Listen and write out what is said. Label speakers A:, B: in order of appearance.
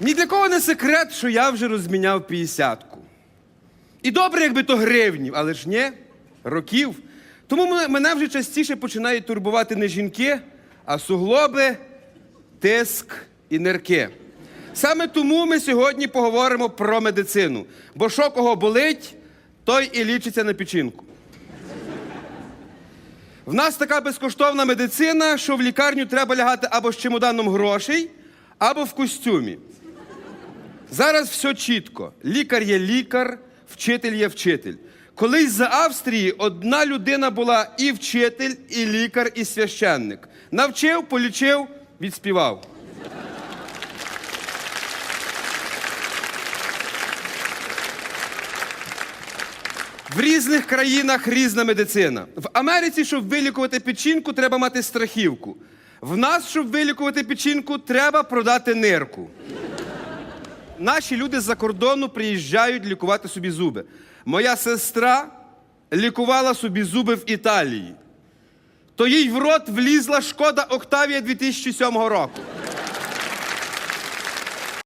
A: Ні для кого не секрет, що я вже розміняв п'ятдесятку. І добре, якби то гривнів, але ж ні, років. Тому мене- вже частіше починають турбувати не жінки, а суглоби, тиск і нирки. Саме тому ми сьогодні поговоримо про медицину. Бо що кого болить, той і лічиться на печінку. В нас така безкоштовна медицина, що в лікарню треба лягати або з чемоданом грошей, або в костюмі. Зараз все чітко. Лікар є лікар, вчитель є вчитель. Колись за Австрії одна людина була і вчитель, і лікар, і священник. Навчив, полічив, відспівав. В різних країнах різна медицина. В Америці, щоб вилікувати печінку, треба мати страхівку. В нас, щоб вилікувати печінку, треба продати нирку. Наші люди з-за кордону приїжджають лікувати собі зуби. Моя сестра лікувала собі зуби в Італії. То їй в рот влізла шкода Октавія 2007 року.